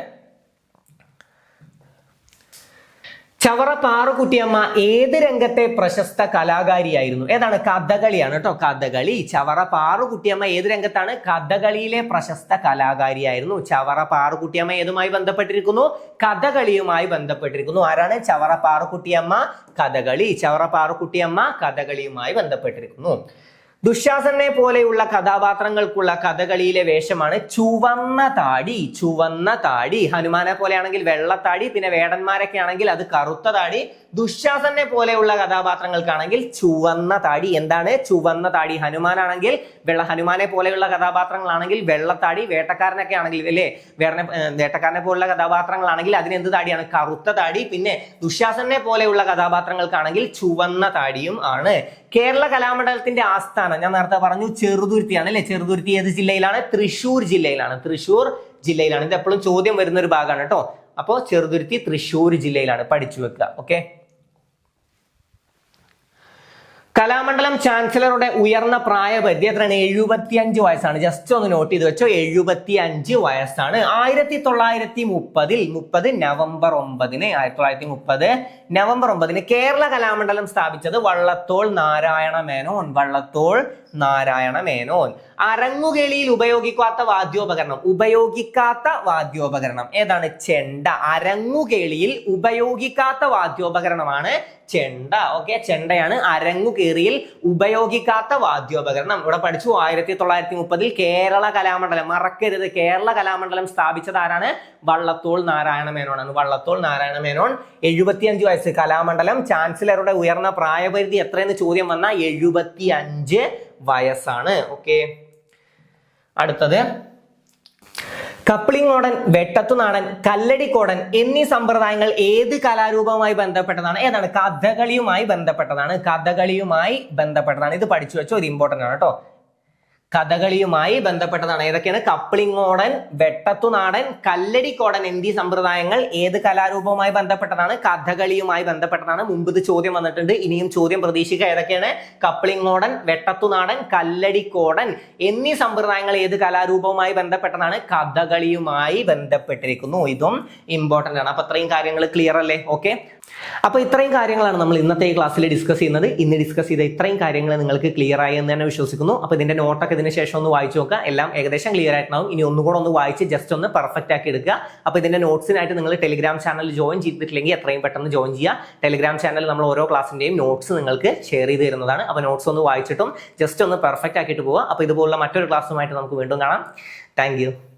ചവറ പാറുകുട്ടിയമ്മ ഏത് രംഗത്തെ പ്രശസ്ത കലാകാരിയായിരുന്നു? ഏതാണ്? കഥകളിയാണ് കേട്ടോ കഥകളി. ചവറ പാറുകുട്ടിയമ്മ ഏത് രംഗത്താണ്? കഥകളിയിലെ പ്രശസ്ത കലാകാരിയായിരുന്നു. ചവറ പാറുകുട്ടിയമ്മ ഏതുമായി ബന്ധപ്പെട്ടിരിക്കുന്നു? കഥകളിയുമായി ബന്ധപ്പെട്ടിരിക്കുന്നു. ആരാണ്? ചവറ പാറുകുട്ടിയമ്മ കഥകളി. ചവറ പാറുകുട്ടിയമ്മ കഥകളിയുമായി ബന്ധപ്പെട്ടിരിക്കുന്നു. ദുശാസനെ പോലെയുള്ള കഥാപാത്രങ്ങൾക്കുള്ള കഥകളിയിലെ വേഷമാണ് ചുവന്ന താടി ചുവന്ന താടി. ഹനുമാനെ പോലെയാണെങ്കിൽ വെള്ളത്താടി പിന്നെ വേടന്മാരൊക്കെ ആണെങ്കിൽ അത് കറുത്ത താടി ദുശാസനെ പോലെയുള്ള കഥാപാത്രങ്ങൾക്കാണെങ്കിൽ ചുവന്ന താടി എന്താണ്? ചുവന്ന താടി ഹനുമാനാണെങ്കിൽ വെള്ള ഹനുമാനെ പോലെയുള്ള കഥാപാത്രങ്ങളാണെങ്കിൽ വെള്ളത്താടി വേട്ടക്കാരനൊക്കെ ആണെങ്കിൽ അല്ലേ? വേറെ വേട്ടക്കാരനെ പോലുള്ള കഥാപാത്രങ്ങളാണെങ്കിൽ അതിന് എന്ത് താടിയാണ്? കറുത്ത താടി. പിന്നെ ദുശ്ശാസനെ പോലെയുള്ള കഥാപാത്രങ്ങൾക്കാണെങ്കിൽ ചുവന്ന താടിയും ആണ്. കേരള കലാമണ്ഡലത്തിന്റെ ആസ്ഥാനം ഞാൻ നേരത്തെ പറഞ്ഞു ചെറുതുരുത്തിയാണ് അല്ലെ? ചെറുതുരുത്തി ഏത് ജില്ലയിലാണ്? തൃശൂർ ജില്ലയിലാണ്. തൃശൂർ ജില്ലയിലാണ്. ഇത് എപ്പോഴും ചോദ്യം വരുന്ന ഒരു ഭാഗമാണ് കേട്ടോ. അപ്പോൾ ചെറുതുരുത്തി തൃശ്ശൂർ ജില്ലയിലാണ് പഠിച്ചു വെക്കുക ഓക്കെ കലാമണ്ഡലം ചാൻസലറുടെ ഉയർന്ന പ്രായപരിധി എത്രയാണ്? എഴുപത്തിയഞ്ച് വയസ്സാണ്. ജസ്റ്റ് ഒന്ന് നോട്ട് ചെയ്ത് വെച്ചോ. എഴുപത്തി അഞ്ച് വയസ്സാണ്. ആയിരത്തി തൊള്ളായിരത്തി മുപ്പതിൽ മുപ്പത് നവംബർ ഒമ്പതിന് ആയിരത്തി തൊള്ളായിരത്തി മുപ്പത് നവംബർ ഒമ്പതിന് കേരള കലാമണ്ഡലം സ്ഥാപിച്ചത് വള്ളത്തോൾ നാരായണ മേനോൻ. വള്ളത്തോൾ നാരായണ മേനോൻ. അരങ്ങുകേളിയിൽ ഉപയോഗിക്കാത്ത വാദ്യോപകരണം. ഉപയോഗിക്കാത്ത വാദ്യോപകരണം. ഏതാണ്? ചെണ്ട. അരങ്ങുകേളിയിൽ ഉപയോഗിക്കാത്ത വാദ്യോപകരണമാണ് ചെണ്ട ഓക്കെ ചെണ്ടയാണ് അരങ്ങുകേറിയിൽ ഉപയോഗിക്കാത്ത വാദ്യോപകരണം. ഇവിടെ പഠിച്ചു ആയിരത്തി തൊള്ളായിരത്തി മുപ്പതിൽ കേരള കലാമണ്ഡലം മറക്കരുത്. കേരള കലാമണ്ഡലം സ്ഥാപിച്ചത് ആരാണ്? വള്ളത്തോൾ നാരായണ മേനോനാണ്. വള്ളത്തോൾ നാരായണ മേനോൻ എഴുപത്തിയഞ്ച് വയസ്സ്. കലാമണ്ഡലം ചാൻസലറുടെ ഉയർന്ന പ്രായപരിധി എത്രയെന്ന് ചോദ്യം വന്ന എഴുപത്തി അഞ്ച് വയസ്സാണ്. ഓക്കെ അടുത്തത്. കപ്ലിങ്ങോടൻ വെട്ടത്തുനാടൻ കല്ലടിക്കോടൻ എന്നീ സമ്പ്രദായങ്ങൾ ഏത് കലാരൂപവുമായി ബന്ധപ്പെട്ടതാണ്? ഏതാണ്? കഥകളിയുമായി ബന്ധപ്പെട്ടതാണ്. കഥകളിയുമായി ബന്ധപ്പെട്ടതാണ്. ഇത് പഠിച്ചു വെച്ചോ? ഒരു ഇമ്പോർട്ടന്റ് ആണ് കേട്ടോ. കഥകളിയുമായി ബന്ധപ്പെട്ടതാണ്. ഏതൊക്കെയാണ്? കപ്ലിങ്ങോടൻ വെട്ടത്തുനാടൻ കല്ലടിക്കോടൻ എന്നീ സമ്പ്രദായങ്ങൾ ഏത് കലാരൂപവുമായി ബന്ധപ്പെട്ടതാണ്? കഥകളിയുമായി ബന്ധപ്പെട്ടതാണ്. മുമ്പ് ഇത് ചോദ്യം വന്നിട്ടുണ്ട്. ഇനിയും ചോദ്യം പ്രതീക്ഷിക്കുക. ഏതൊക്കെയാണ്? കപ്ലിങ്ങോടൻ വെട്ടത്തുനാടൻ കല്ലടിക്കോടൻ എന്നീ സമ്പ്രദായങ്ങൾ ഏത് കലാരൂപവുമായി ബന്ധപ്പെട്ടതാണ്? കഥകളിയുമായി ബന്ധപ്പെട്ടിരിക്കുന്നു. ഇതും ഇമ്പോർട്ടന്റ് ആണ്. അപ്പൊ ഇത്രയും കാര്യങ്ങൾ ക്ലിയർ അല്ലേ? ഓക്കെ അപ്പൊ ഇത്രയും കാര്യങ്ങളാണ് നമ്മൾ ഇന്നത്തെ ക്ലാസ്സിൽ ഡിസ്കസ് ചെയ്യുന്നത്. ഇന്ന് ഡിസ്കസ് ചെയ്ത ഇത്രയും കാര്യങ്ങൾ നിങ്ങൾക്ക് ക്ലിയർ ആയി എന്ന് തന്നെ വിശ്വസിക്കുന്നു. അപ്പൊ ഇതിന്റെ നോട്ടൊക്കെ ഇതിന് ശേഷം ഒന്ന് വായിച്ചു നോക്കുക. എല്ലാം ഏകദേശം ക്ലിയർ ആയിട്ടുണ്ടാവും. ഇനി ഒന്നുകൂടെ ഒന്ന് വായിച്ച് ജസ്റ്റ് ഒന്ന് പെർഫെക്റ്റ് ആക്കി എടുക്കുക. അപ്പൊ ഇതിന്റെ നോട്ട്സിനായിട്ട് നിങ്ങൾ ടെലിഗ്രാം ചാനൽ ജോയിൻ ചെയ്തിട്ടില്ലെങ്കിൽ എത്രയും പെട്ടെന്ന് ജോയിൻ ചെയ്യുക. ടെലിഗ്രാം ചാനൽ നമ്മൾ ഓരോ ക്ലാസ്സിന്റെയും നോട്ട്സ് നിങ്ങൾക്ക് ഷെയർ ചെയ്ത് തരുന്നതാണ്. അപ്പൊ നോട്ട്സ് ഒന്ന് വായിച്ചിട്ടും ജസ്റ്റ് ഒന്ന് പെർഫെക്റ്റ് ആക്കിയിട്ട് പോവുക. അപ്പൊ ഇതുപോലുള്ള മറ്റൊരു ക്ലാസ്സുമായിട്ട് നമുക്ക് വീണ്ടും കാണാം. താങ്ക്